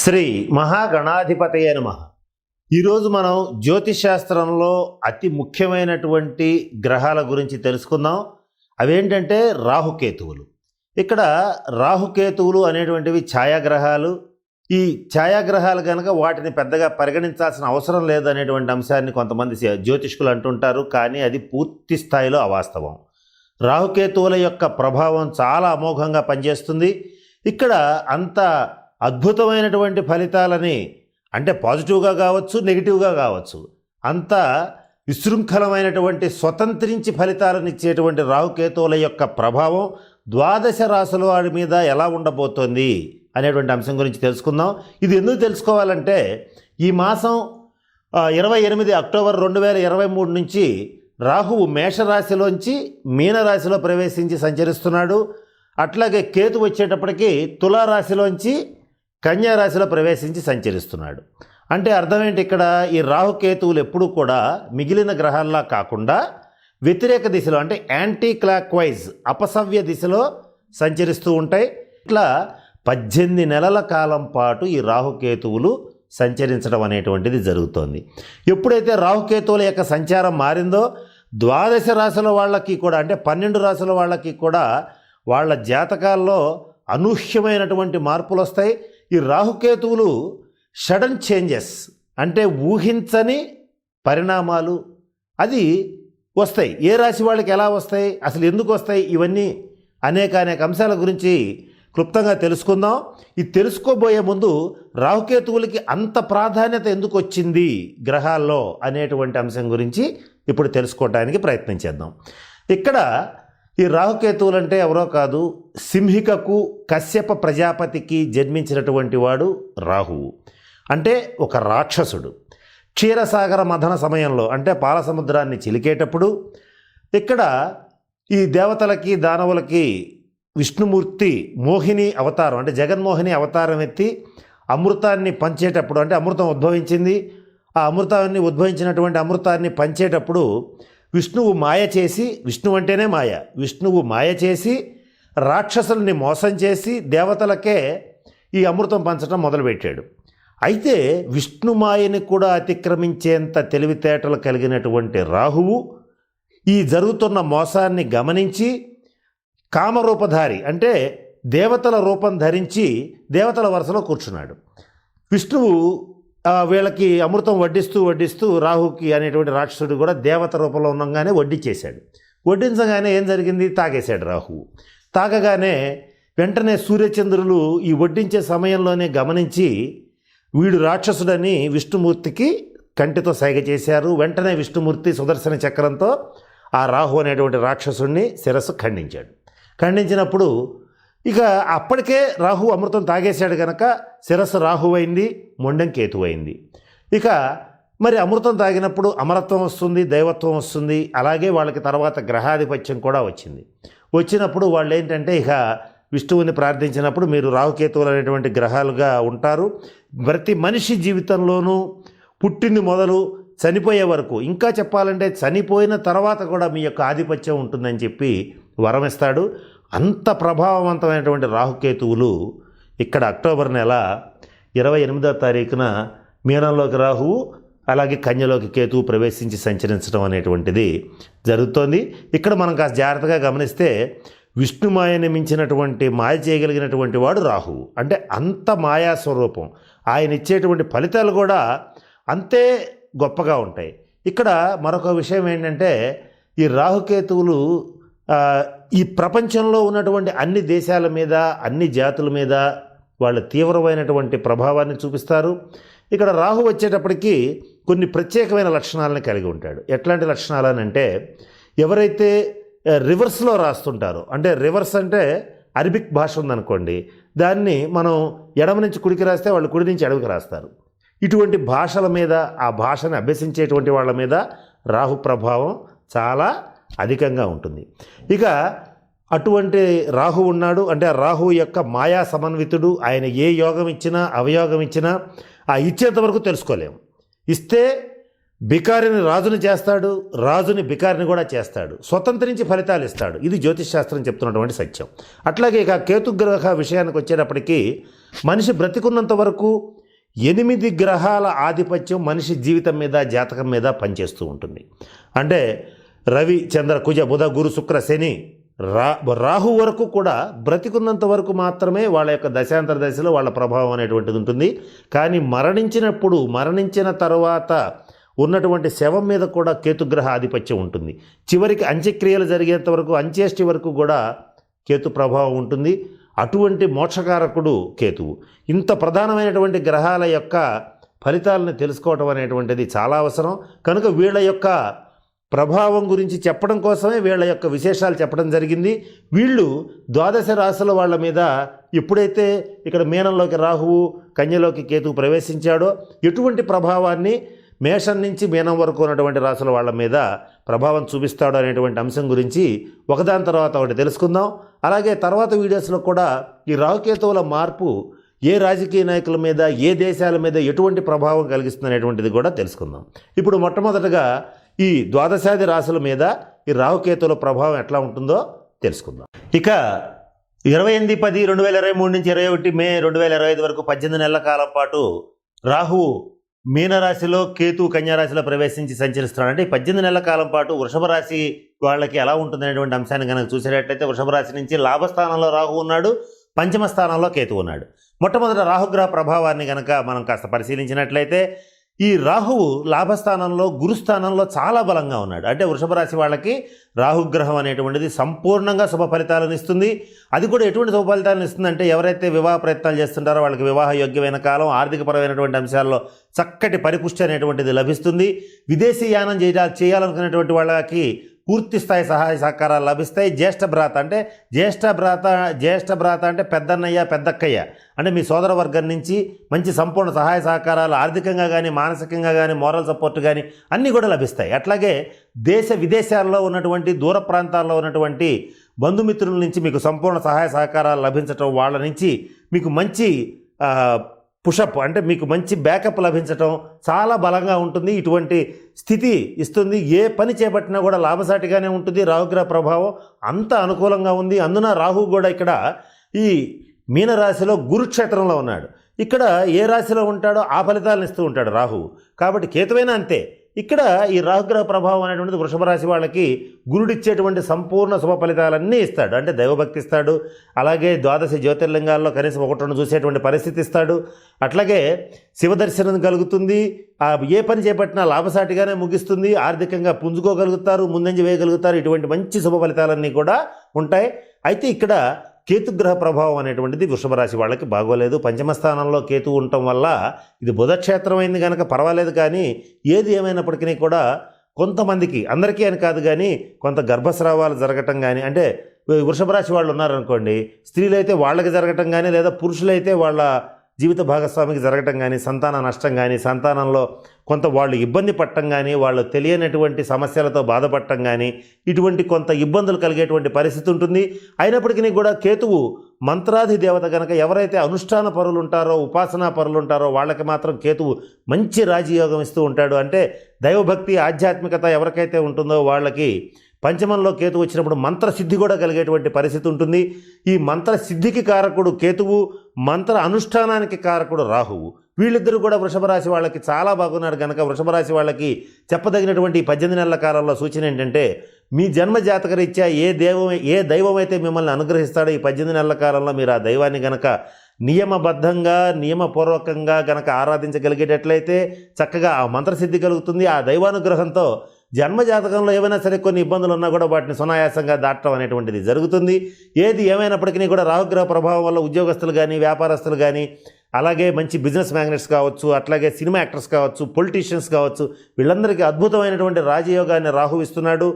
శ్రీ మహాగణాధిపతయ నమ. ఈరోజు మనం జ్యోతిష్ శాస్త్రంలో అతి ముఖ్యమైనటువంటి గ్రహాల గురించి తెలుసుకుందాం. అవేంటంటే రాహుకేతువులు. ఇక్కడ రాహుకేతువులు అనేటువంటివి ఛాయాగ్రహాలు. ఈ ఛాయాగ్రహాలు కనుక వాటిని పెద్దగా పరిగణించాల్సిన అవసరం లేదు అనేటువంటి అంశాన్ని కొంతమంది జ్యోతిష్కులు అంటుంటారు. కానీ అది పూర్తి స్థాయిలో అవాస్తవం. రాహుకేతువుల యొక్క ప్రభావం చాలా అమోఘంగా పనిచేస్తుంది. ఇక్కడ అంత అద్భుతమైనటువంటి ఫలితాలని అంటే పాజిటివ్గా కావచ్చు నెగిటివ్గా కావచ్చు అంత విశృంఖలమైనటువంటి స్వతంత్రించి ఫలితాలను ఇచ్చేటువంటి రాహుకేతువుల యొక్క ప్రభావం ద్వాదశ రాశుల వాడి మీద ఎలా ఉండబోతోంది అనేటువంటి అంశం గురించి తెలుసుకుందాం. ఇది ఎందుకు తెలుసుకోవాలంటే ఈ మాసం ఇరవై ఎనిమిది అక్టోబర్ రెండు వేల ఇరవై మూడు నుంచి రాహువు మేషరాశిలోంచి మీనరాశిలో ప్రవేశించి సంచరిస్తున్నాడు. అట్లాగే కేతు వచ్చేటప్పటికి తులారాశిలోంచి కన్యారాశిలో ప్రవేశించి సంచరిస్తున్నాడు. అంటే అర్థం ఏంటి ఇక్కడ? ఈ రాహుకేతువులు ఎప్పుడూ కూడా మిగిలిన గ్రహాల్లా కాకుండా వ్యతిరేక దిశలో అంటే యాంటీ క్లాక్ వైజ్ అపసవ్య దిశలో సంచరిస్తూ ఉంటాయి. ఇట్లా పద్దెనిమిది నెలల కాలం పాటు ఈ రాహుకేతువులు సంచరించడం అనేటువంటిది జరుగుతోంది. ఎప్పుడైతే రాహుకేతువుల యొక్క సంచారం మారిందో ద్వాదశ రాశుల వాళ్ళకి కూడా అంటే పన్నెండు రాశుల వాళ్ళకి కూడా వాళ్ళ జాతకాల్లో అనూహ్యమైనటువంటి మార్పులు వస్తాయి ఈ రాహుకేతువులు సడన్ చేంజెస్ అంటే ఊహించని పరిణామాలు. అది వస్తాయి. ఏ రాశి వాళ్ళకి ఎలా వస్తాయి? అసలు ఎందుకు వస్తాయి? ఇవన్నీ అనేక అనేక అంశాల గురించి క్లుప్తంగా తెలుసుకుందాం. ఇది తెలుసుకోబోయే ముందు రాహుకేతువులకి అంత ప్రాధాన్యత ఎందుకు వచ్చింది గ్రహాల్లో అనేటువంటి అంశం గురించి ఇప్పుడు తెలుసుకోవడానికి ప్రయత్నం చేద్దాం. ఇక్కడ ఈ రాహుకేతువులు అంటే ఎవరో కాదు సింహికకు కశ్యప ప్రజాపతికి జన్మించినటువంటి వాడు రాహువు. అంటే ఒక రాక్షసుడు. క్షీరసాగర మథన సమయంలో అంటే పాలసముద్రాన్ని చిలికేటప్పుడు ఇక్కడ ఈ దేవతలకి దానవులకి విష్ణుమూర్తి మోహిని అవతారం అంటే జగన్మోహిని అవతారం ఎత్తి అమృతాన్ని పంచేటప్పుడు అంటే అమృతం ఉద్భవించింది. ఆ అమృతాన్ని ఉద్భవించినటువంటి అమృతాన్ని పంచేటప్పుడు విష్ణువు మాయ చేసి విష్ణువు అంటేనే మాయ. విష్ణువు మాయ చేసి రాక్షసుల్ని మోసం చేసి దేవతలకే ఈ అమృతం పంచడం మొదలుపెట్టాడు. అయితే విష్ణుమాయని కూడా అతిక్రమించేంత తెలివితేటలు కలిగినటువంటి రాహువు ఈ జరుగుతున్న మోసాన్ని గమనించి కామరూపధారి అంటే దేవతల రూపం ధరించి దేవతల వరుసలో కూర్చున్నాడు. విష్ణువు వీళ్ళకి అమృతం వడ్డిస్తూ వడ్డిస్తూ రాహుకి అనేటువంటి రాక్షసుడు కూడా దేవత రూపంలో ఉండగానే వడ్డించేశాడు వడ్డించగానే ఏం జరిగింది? తాగేశాడు రాహువు తాగగానే వెంటనే సూర్యచంద్రులు ఈ వడ్డించే సమయంలోనే గమనించి వీడు రాక్షసుడని విష్ణుమూర్తికి కంటితో సైగ చేశారు. వెంటనే విష్ణుమూర్తి సుదర్శన చక్రంతో ఆ రాహు అనేటువంటి రాక్షసుడిని శిరస్సు ఖండించాడు. ఖండించినప్పుడు ఇక అప్పటికే రాహు అమృతం తాగేశాడు కనుక శిరస్సు రాహువైంది మొండెం కేతు అయింది ఇక మరి అమృతం తాగినప్పుడు అమరత్వం వస్తుంది దైవత్వం వస్తుంది అలాగే వాళ్ళకి తర్వాత గ్రహాధిపత్యం కూడా వచ్చింది. వచ్చినప్పుడు వాళ్ళు ఏంటంటే ఇక విష్ణువుని ప్రార్థించినప్పుడు మీరు రాహుకేతువులు అనేటువంటి గ్రహాలుగా ఉంటారు. ప్రతి మనిషి జీవితంలోనూ పుట్టింది మొదలు చనిపోయే వరకు ఇంకా చెప్పాలంటే చనిపోయిన తర్వాత కూడా మీ యొక్క ఆధిపత్యం ఉంటుందని చెప్పి వరమిస్తాడు. అంత ప్రభావవంతమైనటువంటి రాహుకేతువులు ఇక్కడ అక్టోబర్ నెల ఇరవై ఎనిమిదో తారీఖున మీనంలోకి రాహువు అలాగే కన్యలోకి కేతువు ప్రవేశించి సంచరించడం అనేటువంటిది జరుగుతోంది. ఇక్కడ మనం కాస్త జాగ్రత్తగా గమనిస్తే విష్ణుమాయని మించినటువంటి మాయ చేయగలిగినటువంటి వాడు రాహువు అంటే అంత మాయా స్వరూపం. ఆయన ఇచ్చేటువంటి ఫలితాలు కూడా అంతే గొప్పగా ఉంటాయి. ఇక్కడ మరొక విషయం ఏంటంటే ఈ రాహుకేతువులు ఈ ప్రపంచంలో ఉన్నటువంటి అన్ని దేశాల మీద అన్ని జాతుల మీద వాళ్ళ తీవ్రమైనటువంటి ప్రభావాన్ని చూపిస్తారు. ఇక్కడ రాహు వచ్చేటప్పటికి కొన్ని ప్రత్యేకమైన లక్షణాలను కలిగి ఉంటాడు. ఎట్లాంటి లక్షణాలు అని అంటే ఎవరైతే రివర్స్లో రాస్తుంటారో అంటే రివర్స్ అంటే అరబిక్ భాష ఉందనుకోండి దాన్ని మనం ఎడమ నుంచి కుడికి రాస్తే వాళ్ళు కుడి నుంచి ఎడమకి రాస్తారు. ఇటువంటి భాషల మీద ఆ భాషను అభ్యసించేటువంటి వాళ్ళ మీద రాహు ప్రభావం చాలా అధికంగా ఉంటుంది. ఇక అటువంటి రాహు ఉన్నాడు. అంటే ఆ రాహు యొక్క మాయా సమన్వితుడు. ఆయన ఏ యోగం ఇచ్చినా అవయోగం ఇచ్చినా ఆ ఇచ్చేంత వరకు తెలుసుకోలేము. ఇస్తే బికారిని రాజుని చేస్తాడు. రాజుని బికారిని కూడా చేస్తాడు. స్వతంత్రించి ఫలితాలు ఇస్తాడు. ఇది జ్యోతిష్ శాస్త్రం చెప్తున్నటువంటి సత్యం. అట్లాగే ఇక కేతుగ్రహ విషయానికి వచ్చేటప్పటికీ మనిషి బ్రతికున్నంత వరకు ఎనిమిది గ్రహాల ఆధిపత్యం మనిషి జీవితం మీద జాతకం మీద పనిచేస్తూ ఉంటుంది. అంటే రవి చంద్ర కుజ బుధ గురు శుక్ర శని రా రాహు వరకు కూడా బ్రతికున్నంత వరకు మాత్రమే వాళ్ళ యొక్క దశాంతర దశలో వాళ్ళ ప్రభావం అనేటువంటిది ఉంటుంది. కానీ మరణించినప్పుడు మరణించిన తర్వాత ఉన్నటువంటి శవం మీద కూడా కేతుగ్రహ ఆధిపత్యం ఉంటుంది. చివరికి అంత్యక్రియలు జరిగేంత వరకు అంత్యేష్టి వరకు కూడా కేతు ప్రభావం ఉంటుంది. అటువంటి మోక్షకారకుడు కేతువు. ఇంత ప్రధానమైనటువంటి గ్రహాల యొక్క ఫలితాలను తెలుసుకోవటం అనేటువంటిది చాలా అవసరం. కనుక వీళ్ళ యొక్క ప్రభావం గురించి చెప్పడం కోసమే వీళ్ళ యొక్క విశేషాలు చెప్పడం జరిగింది. వీళ్ళు ద్వాదశ రాశుల వాళ్ళ మీద ఎప్పుడైతే ఇక్కడ మీనంలోకి రాహువు కన్యలోకి కేతువు ప్రవేశించాడో ఎటువంటి ప్రభావాన్ని మేషం నుంచి మీనం వరకు ఉన్నటువంటి రాశుల వాళ్ళ మీద ప్రభావం చూపిస్తాడు అనేటువంటి అంశం గురించి ఒకదాని తర్వాత ఒకటి తెలుసుకుందాం. అలాగే తర్వాత వీడియోస్లో కూడా ఈ రాహుకేతువుల మార్పు ఏ రాజకీయ నాయకుల మీద ఏ దేశాల మీద ఎటువంటి ప్రభావం కలిగిస్తుంది అనేటువంటిది కూడా తెలుసుకుందాం. ఇప్పుడు మొట్టమొదటగా ఈ ద్వాదశాది రాశుల మీద ఈ రాహుకేతుల ప్రభావం ఎట్లా ఉంటుందో తెలుసుకుందాం. ఇక ఇరవై ఎనిమిది పది రెండు వేల ఇరవై మూడు నుంచి ఇరవై ఒకటి మే రెండు వేల ఇరవై ఐదు వరకు పద్దెనిమిది నెలల కాలం పాటు రాహు మీనరాశిలో కేతు కన్యారాశిలో ప్రవేశించి సంచరిస్తున్నాడు అంటే పద్దెనిమిది నెలల కాలం పాటు వృషభ రాశి వాళ్ళకి ఎలా ఉంటుందనేటువంటి అంశాన్ని కనుక చూసేటట్లయితే వృషభ రాశి నుంచి లాభస్థానంలో రాహు ఉన్నాడు పంచమ స్థానంలో కేతు ఉన్నాడు. మొట్టమొదట రాహుగ్రహ ప్రభావాన్ని కనుక మనం కాస్త పరిశీలించినట్లయితే ఈ రాహువు లాభస్థానంలో గురుస్థానంలో చాలా బలంగా ఉన్నాడు. అంటే వృషభ రాశి వాళ్ళకి రాహుగ్రహం అనేటువంటిది సంపూర్ణంగా శుభ ఫలితాలను ఇస్తుంది. అది కూడా ఎటువంటి శుభ ఫలితాలను ఇస్తుందంటే ఎవరైతే వివాహ ప్రయత్నాలు చేస్తుంటారో వాళ్ళకి వివాహ యోగ్యమైన కాలం ఆర్థికపరమైనటువంటి అంశాల్లో చక్కటి పరిపుష్టి అనేటువంటిది లభిస్తుంది. విదేశీ యానం చేయాలనుకునేటువంటి వాళ్ళకి పూర్తి స్థాయి సహాయ సహకారాలు లభిస్తాయి. జ్యేష్ఠ భ్రాత అంటే జ్యేష్ఠ భ్రాత జ్యేష్ఠ భ్రాత అంటే పెద్దన్నయ్య పెద్దక్కయ్య. అంటే మీ సోదర వర్గం నుంచి మంచి సంపూర్ణ సహాయ సహకారాలు ఆర్థికంగా కానీ మానసికంగా కానీ మోరల్ సపోర్ట్ కానీ అన్నీ కూడా లభిస్తాయి. అట్లాగే దేశ విదేశాల్లో ఉన్నటువంటి దూర ప్రాంతాల్లో ఉన్నటువంటి బంధుమిత్రుల నుంచి మీకు సంపూర్ణ సహాయ సహకారాలు లభించటం వాళ్ళ నుంచి మీకు మంచి పుషప్ అంటే మీకు మంచి బ్యాకప్ లభించటం చాలా బలంగా ఉంటుంది ఇటువంటి స్థితి ఇస్తుంది ఏ పని చేపట్టినా కూడా లాభసాటిగానే ఉంటుంది రాహుగ్రహ ప్రభావం అంత అనుకూలంగా ఉంది. అందున రాహు కూడా ఇక్కడ ఈ మీనరాశిలో గురుక్షేత్రంలో ఉన్నాడు. ఇక్కడ ఏ రాశిలో ఉంటాడో ఆ ఫలితాలను ఇస్తూ ఉంటాడు రాహు. కాబట్టి కేతువైనా అంతే. ఇక్కడ ఈ రాహుగ్రహ ప్రభావం అనేటువంటిది వృషభ రాశి వాళ్ళకి గురుడిచ్చేటువంటి సంపూర్ణ శుభ ఫలితాలన్నీ ఇస్తాడు. అంటే దైవభక్తి ఇస్తాడు. అలాగే ద్వాదశ జ్యోతిర్లింగాల్లో కనీసం ఒకటి రెండు చూసేటువంటి పరిస్థితి ఇస్తాడు. అట్లాగే శివదర్శనం కలుగుతుంది. ఆ ఏ పని చేపట్టినా లాభసాటిగానే ముగిస్తుంది. ఆర్థికంగా పుంజుకోగలుగుతారు ముందంజ వేయగలుగుతారు. ఇటువంటి మంచి శుభ ఫలితాలన్నీ కూడా ఉంటాయి. అయితే ఇక్కడ కేతుగ్రహ ప్రభావం అనేటువంటిది వృషభ రాశి వాళ్ళకి బాగోలేదు. పంచమ స్థానంలో కేతు ఉండటం వల్ల ఇది బుధక్షేత్రమైంది అయింది కనుక పర్వాలేదు కానీ ఏది ఏమైనప్పటికీ కూడా కొంతమందికి అందరికీ అని కాదు కానీ కొంత గర్భస్రావాలు జరగటం కానీ అంటే వృషభ రాశి వాళ్ళు ఉన్నారనుకోండి స్త్రీలైతే వాళ్ళకి జరగటం కానీ లేదా పురుషులైతే వాళ్ళ జీవిత భాగస్వామికి జరగటం కానీ సంతాన నష్టం కానీ సంతానంలో కొంత వాళ్ళు ఇబ్బంది పడటం కానీ వాళ్ళు తెలియనటువంటి సమస్యలతో బాధపడటం కానీ ఇటువంటి కొంత ఇబ్బందులు కలిగేటువంటి పరిస్థితి ఉంటుంది. అయినప్పటికీ కూడా కేతువు మంత్రాధి దేవత కనుక ఎవరైతే అనుష్ఠాన పరులు ఉంటారో ఉపాసనా పరులు ఉంటారో వాళ్ళకి మాత్రం కేతువు మంచి రాజయోగం ఇస్తూ ఉంటాడు. అంటే దైవభక్తి ఆధ్యాత్మికత ఎవరికైతే ఉంటుందో వాళ్ళకి పంచమంలో కేతు వచ్చినప్పుడు మంత్రసిద్ధి కూడా కలిగేటువంటి పరిస్థితి ఉంటుంది. ఈ మంత్రసిద్ధికి కారకుడు కేతువు మంత్ర అనుష్ఠానానికి కారకుడు రాహువు. వీళ్ళిద్దరూ కూడా వృషభ రాశి వాళ్ళకి చాలా బాగున్నారు కనుక వృషభ రాశి వాళ్ళకి చెప్పదగినటువంటి ఈ పద్దెనిమిది నెలల కాలంలో సూచన ఏంటంటే మీ జన్మ జాతకరీత్యా ఏ దైవం ఏ దైవం అయితే మిమ్మల్ని అనుగ్రహిస్తాడో ఈ పద్దెనిమిది నెలల కాలంలో మీరు ఆ దైవాన్ని గనక నియమబద్ధంగా నియమపూర్వకంగా గనక ఆరాధించగలిగేటట్లయితే చక్కగా ఆ మంత్రసిద్ధి కలుగుతుంది. ఆ దైవానుగ్రహంతో జన్మ జాతకంలో ఏమైనా సరే కొన్ని ఇబ్బందులు ఉన్నా కూడా వాటిని సునాయాసంగా దాటడం అనేటువంటిది జరుగుతుంది. ఏది ఏమైనప్పటికీ కూడా రాహుగ్రహ ప్రభావం వల్ల ఉద్యోగస్తులు కానీ వ్యాపారస్తులు కానీ అలాగే మంచి బిజినెస్ మ్యాగ్నెట్స్ కావచ్చు అట్లాగే సినిమా యాక్టర్స్ కావచ్చు పొలిటీషియన్స్ కావచ్చు వీళ్ళందరికీ అద్భుతమైనటువంటి రాజయోగాన్ని రాహు ఇస్తున్నాడు.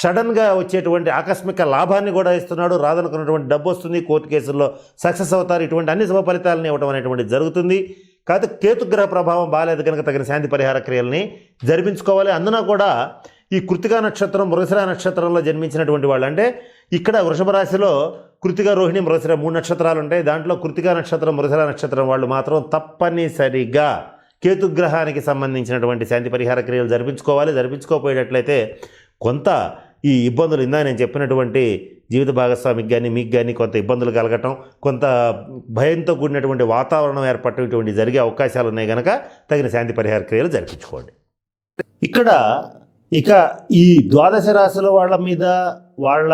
సడన్గా వచ్చేటువంటి ఆకస్మిక లాభాన్ని కూడా ఇస్తున్నాడు. రాదనుకున్నటువంటి డబ్బు వస్తుంది. కోర్టు కేసుల్లో సక్సెస్ అవుతారు. ఇటువంటి అన్ని శుభ ఫలితాలను ఇవ్వడం అనేటువంటి జరుగుతుంది. కాకపోతే కేతుగ్రహ ప్రభావం బాగాలేదు కనుక తగిన శాంతి పరిహార క్రియల్ని జరిపించుకోవాలి. అందున కూడా ఈ కృతికా నక్షత్రం మృగశిర నక్షత్రంలో జన్మించినటువంటి వాళ్ళు అంటే ఇక్కడ వృషభ రాశిలో కృతిక రోహిణి మృగశిర మూడు నక్షత్రాలు ఉంటాయి. దాంట్లో కృతికా నక్షత్రం మృగశిర నక్షత్రం వాళ్ళు మాత్రం తప్పనిసరిగా కేతుగ్రహానికి సంబంధించినటువంటి శాంతి పరిహార క్రియలు జరిపించుకోవాలి. జరిపించుకోపోయేటట్లయితే కొంత ఈ ఇబ్బందులు ఇందా నేను చెప్పినటువంటి జీవిత భాగస్వామికి కానీ మీకు కానీ కొంత ఇబ్బందులు కలగటం కొంత భయంతో కూడినటువంటి వాతావరణం ఏర్పడటం జరిగే అవకాశాలు ఉన్నాయి కనుక తగిన శాంతి పరిహార క్రియలు జరిపించుకోండి. ఇక్కడ ఇక ఈ ద్వాదశ రాశుల వాళ్ళ మీద వాళ్ళ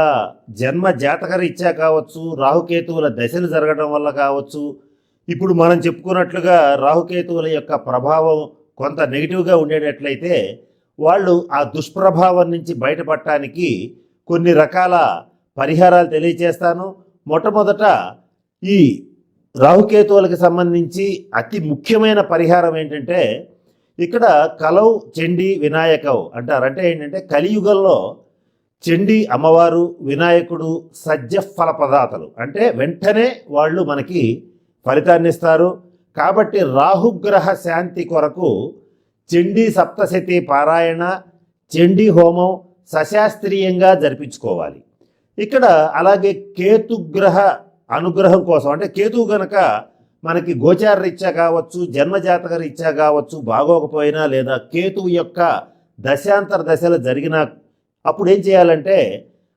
జన్మ జాతక రీత్యా కావచ్చు రాహుకేతువుల దశలు జరగడం వల్ల కావచ్చు ఇప్పుడు మనం చెప్పుకున్నట్లుగా రాహుకేతువుల యొక్క ప్రభావం కొంత నెగిటివ్గా ఉండేటట్లయితే వాళ్ళు ఆ దుష్ప్రభావం నుంచి బయటపడటానికి కొన్ని రకాల పరిహారాలు తెలియచేస్తాను. మొట్టమొదట ఈ రాహుకేతువులకు సంబంధించి అతి ముఖ్యమైన పరిహారం ఏంటంటే ఇక్కడ కలౌ చండీ వినాయకవ్ అంటారు. అంటే ఏంటంటే కలియుగంలో చెండి అమ్మవారు వినాయకుడు సజ్జ ఫల పదార్థాలు. అంటే వెంటనే వాళ్ళు మనకి ఫలితాన్ని ఇస్తారు. కాబట్టి రాహుగ్రహ శాంతి కొరకు చండీ సప్తశతి పారాయణ చండీ హోమం సశాస్త్రీయంగా జరిపించుకోవాలి. ఇక్కడ అలాగే కేతుగ్రహ అనుగ్రహం కోసం అంటే కేతువు గనక మనకి గోచార రీత్యా కావచ్చు జన్మజాతక రీత్యా కావచ్చు బాగోకపోయినా లేదా కేతువు యొక్క దశాంతర దశలు జరిగిన అప్పుడు ఏం చేయాలంటే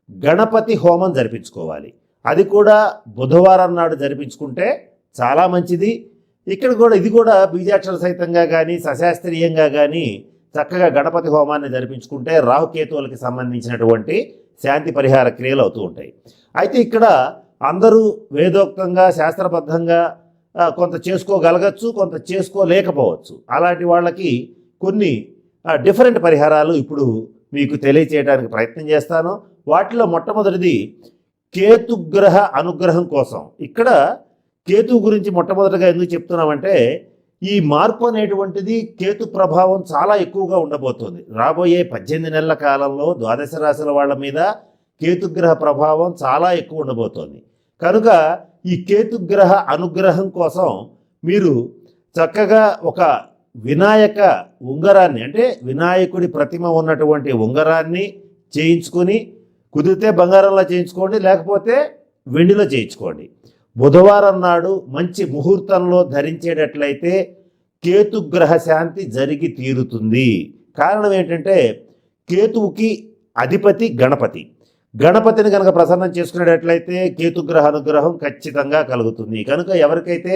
గణపతి హోమం జరిపించుకోవాలి. అది కూడా బుధవారం నాడు జరిపించుకుంటే చాలా మంచిది. ఇక్కడ కూడా ఇది కూడా బీజాక్షర సహితంగా కానీ సశాస్త్రీయంగా కానీ చక్కగా గణపతి హోమాన్ని జరిపించుకుంటే రాహుకేతువులకి సంబంధించినటువంటి శాంతి పరిహార క్రియలు అవుతూ ఉంటాయి. అయితే ఇక్కడ అందరూ వేదోక్తంగా శాస్త్రబద్ధంగా కొంత చేసుకోగలగచ్చు కొంత చేసుకోలేకపోవచ్చు. అలాంటి వాళ్ళకి కొన్ని డిఫరెంట్ పరిహారాలు ఇప్పుడు మీకు తెలియచేయడానికి ప్రయత్నం చేస్తాను. వాటిలో మొట్టమొదటిది కేతుగ్రహ అనుగ్రహం కోసం. ఇక్కడ కేతు గురించి మొట్టమొదటిగా ఎందుకు చెప్తున్నామంటే ఈ మార్పు అనేటువంటిది కేతు ప్రభావం చాలా ఎక్కువగా ఉండబోతోంది. రాబోయే పద్దెనిమిది నెలల కాలంలో ద్వాదశ రాశుల వాళ్ళ మీద కేతుగ్రహ ప్రభావం చాలా ఎక్కువ ఉండబోతోంది. కనుక ఈ కేతుగ్రహ అనుగ్రహం కోసం మీరు చక్కగా ఒక వినాయక ఉంగరాన్ని అంటే వినాయకుడి ప్రతిమ ఉన్నటువంటి ఉంగరాన్ని చేయించుకొని కుదిరితే బంగారంలో చేయించుకోండి లేకపోతే వెండిలో చేయించుకోండి. బుధవారం నాడు మంచి ముహూర్తంలో ధరించేటట్లయితే కేతుగ్రహ శాంతి జరిగి తీరుతుంది. కారణం ఏంటంటే కేతువుకి అధిపతి గణపతి. గణపతిని కనుక ప్రసన్నం చేసుకునేటట్లయితే కేతుగ్రహ అనుగ్రహం ఖచ్చితంగా కలుగుతుంది. కనుక ఎవరికైతే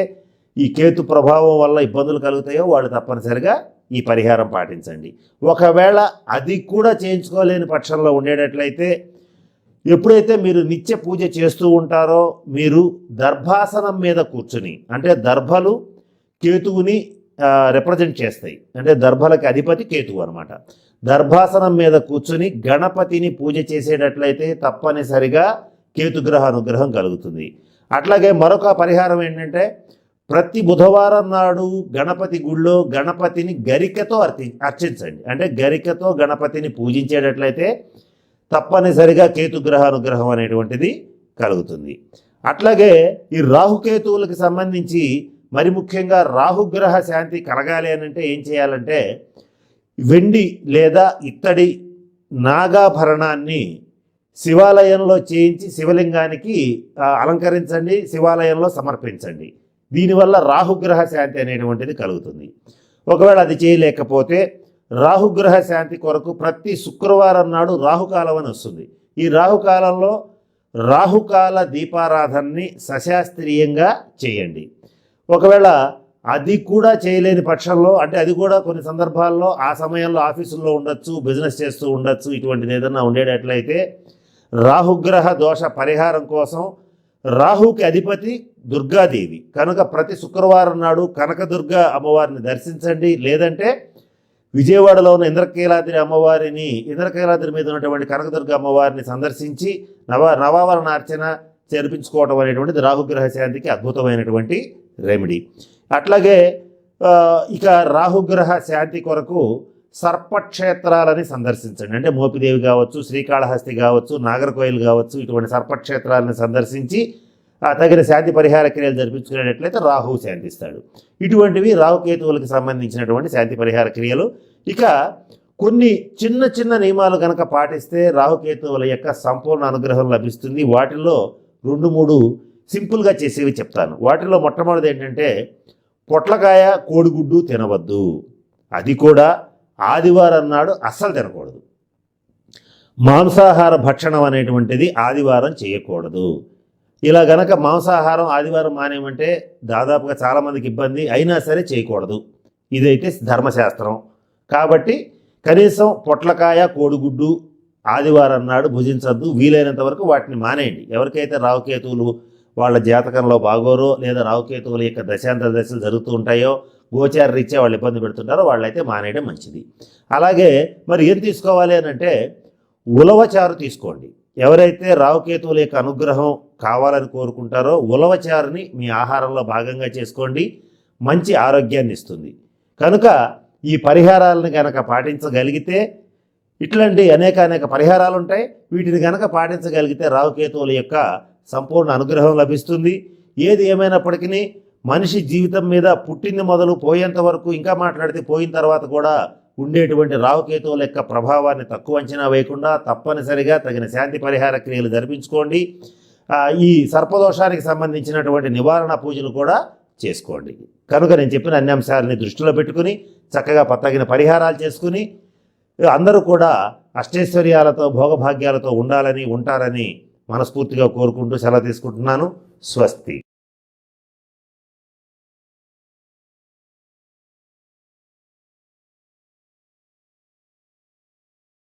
ఈ కేతు ప్రభావం వల్ల ఇబ్బందులు కలుగుతాయో వాళ్ళు తప్పనిసరిగా ఈ పరిహారం పాటించండి. ఒకవేళ అది కూడా చేయించుకోలేని పక్షంలో ఉండేటట్లయితే ఎప్పుడైతే మీరు నిత్య పూజ చేస్తూ ఉంటారో మీరు దర్భాసనం మీద కూర్చుని అంటే దర్భలు కేతువుని రిప్రజెంట్ చేస్తాయి. అంటే దర్భలకి అధిపతి కేతువు అనమాట దర్భాసనం మీద కూర్చుని గణపతిని పూజ చేసేటట్లయితే తప్పనిసరిగా కేతుగ్రహ అనుగ్రహం కలుగుతుంది. అట్లాగే మరొక పరిహారం ఏంటంటే ప్రతి బుధవారం నాడు గణపతి గుళ్ళో గణపతిని గరికతో అర్చి అర్చించండి. అంటే గరికతో గణపతిని పూజించేటట్లయితే తప్పనిసరిగా కేతుగ్రహ అనుగ్రహం అనేటువంటిది కలుగుతుంది. అట్లాగే ఈ రాహుకేతువులకు సంబంధించి మరి ముఖ్యంగా రాహుగ్రహ శాంతి కలగాలి అని అంటే ఏం చేయాలంటే వెండి లేదా ఇత్తడి నాగాభరణాన్ని శివాలయంలో చేయించి శివలింగానికి అలంకరించండి శివాలయంలో సమర్పించండి. దీనివల్ల రాహుగ్రహ శాంతి అనేటువంటిది కలుగుతుంది. ఒకవేళ అది చేయలేకపోతే రాహుగ్రహ శాంతి కొరకు ప్రతి శుక్రవారం నాడు రాహుకాలం అని వస్తుంది. ఈ రాహుకాలంలో రాహుకాల దీపారాధనని సశాస్త్రీయంగా చేయండి. ఒకవేళ అది కూడా చేయలేని పక్షంలో అంటే అది కూడా కొన్ని సందర్భాల్లో ఆ సమయంలో ఆఫీసుల్లో ఉండొచ్చు బిజినెస్ చేస్తూ ఉండొచ్చు ఇటువంటిది ఏదన్నా ఉండేటట్లయితే రాహుగ్రహ దోష పరిహారం కోసం రాహుకి అధిపతి దుర్గాదేవి. కనుక ప్రతి శుక్రవారం నాడు కనకదుర్గ అమ్మవారిని దర్శించండి. లేదంటే విజయవాడలో ఉన్న ఇంద్రకీలాద్రి అమ్మవారిని ఇంద్రకీలాద్రి మీద ఉన్నటువంటి కనకదుర్గ అమ్మవారిని సందర్శించి నవ నవావరణ అర్చన జరిపించుకోవటం అనేటువంటిది రాహుగ్రహ శాంతికి అద్భుతమైనటువంటి రెమెడీ అట్లాగే ఇక రాహుగ్రహ శాంతి కొరకు సర్పక్షేత్రాలని సందర్శించండి. అంటే మోపిదేవి కావచ్చు శ్రీకాళహస్తి కావచ్చు నాగర్కోయిల్ కావచ్చు ఇటువంటి సర్పక్షేత్రాలను సందర్శించి తగిన శాంతి పరిహార క్రియలు జరిపించుకునేటట్లయితే రాహువు శాంతిస్తాడు. ఇటువంటివి రాహుకేతువులకు సంబంధించినటువంటి శాంతి పరిహార క్రియలు. ఇక కొన్ని చిన్న చిన్న నియమాలు కనుక పాటిస్తే రాహుకేతువుల యొక్క సంపూర్ణ అనుగ్రహం లభిస్తుంది. వాటిల్లో రెండు మూడు సింపుల్గా చేసేవి చెప్తాను. వాటిలో మొట్టమొదటిది ఏంటంటే పొట్లకాయ కోడిగుడ్డు తినవద్దు. అది కూడా ఆదివారం నాడు అస్సలు తినకూడదు. మాంసాహార భక్షణం అనేటువంటిది ఆదివారం చేయకూడదు. ఇలా గనక మాంసాహారం ఆదివారం మానేమంటే దాదాపుగా చాలామందికి ఇబ్బంది అయినా సరే చేయకూడదు. ఇదైతే ధర్మశాస్త్రం. కాబట్టి కనీసం పొట్లకాయ కోడిగుడ్డు ఆదివారం నాడు భుజించద్దు. వీలైనంత వరకు వాటిని మానేయండి. ఎవరికైతే రావుకేతువులు వాళ్ళ జాతకంలో బాగోరో లేదా రావుకేతువుల యొక్క దశాంతర దశలు జరుగుతూ ఉంటాయో గోచార రీత్యా వాళ్ళు ఇబ్బంది పెడుతుంటారో వాళ్ళైతే మానేయడం మంచిది. అలాగే మరి ఏం తీసుకోవాలి అని అంటే ఉలవచారు తీసుకోండి. ఎవరైతే రావుకేతువుల యొక్క అనుగ్రహం కావాలని కోరుకుంటారో ఉలవచారుని మీ ఆహారంలో భాగంగా చేసుకోండి. మంచి ఆరోగ్యాన్ని ఇస్తుంది. కనుక ఈ పరిహారాలను కనుక పాటించగలిగితే ఇట్లాంటి అనేక అనేక పరిహారాలు ఉంటాయి. వీటిని కనుక పాటించగలిగితే రావుకేతువుల యొక్క సంపూర్ణ అనుగ్రహం లభిస్తుంది. ఏది ఏమైనప్పటికీ మనిషి జీవితం మీద పుట్టింది మొదలు పోయేంత వరకు ఇంకా మాట్లాడితే పోయిన తర్వాత కూడా ఉండేటువంటి రావుకేతువుల యొక్క ప్రభావాన్ని తక్కువ అంచనా వేయకుండా తప్పనిసరిగా తగిన శాంతి పరిహార క్రియలు జరిపించుకోండి. ఈ సర్పదోషానికి సంబంధించినటువంటి నివారణ పూజలు కూడా చేసుకోండి. కనుక నేను చెప్పిన అన్ని అంశాలని దృష్టిలో పెట్టుకుని చక్కగా తగిన పరిహారాలు చేసుకుని అందరూ కూడా అష్టైశ్వర్యాలతో భోగభాగ్యాలతో ఉండాలని ఉంటారని మనస్ఫూర్తిగా కోరుకుంటూ సెలవు తీసుకుంటున్నాను. స్వస్తి.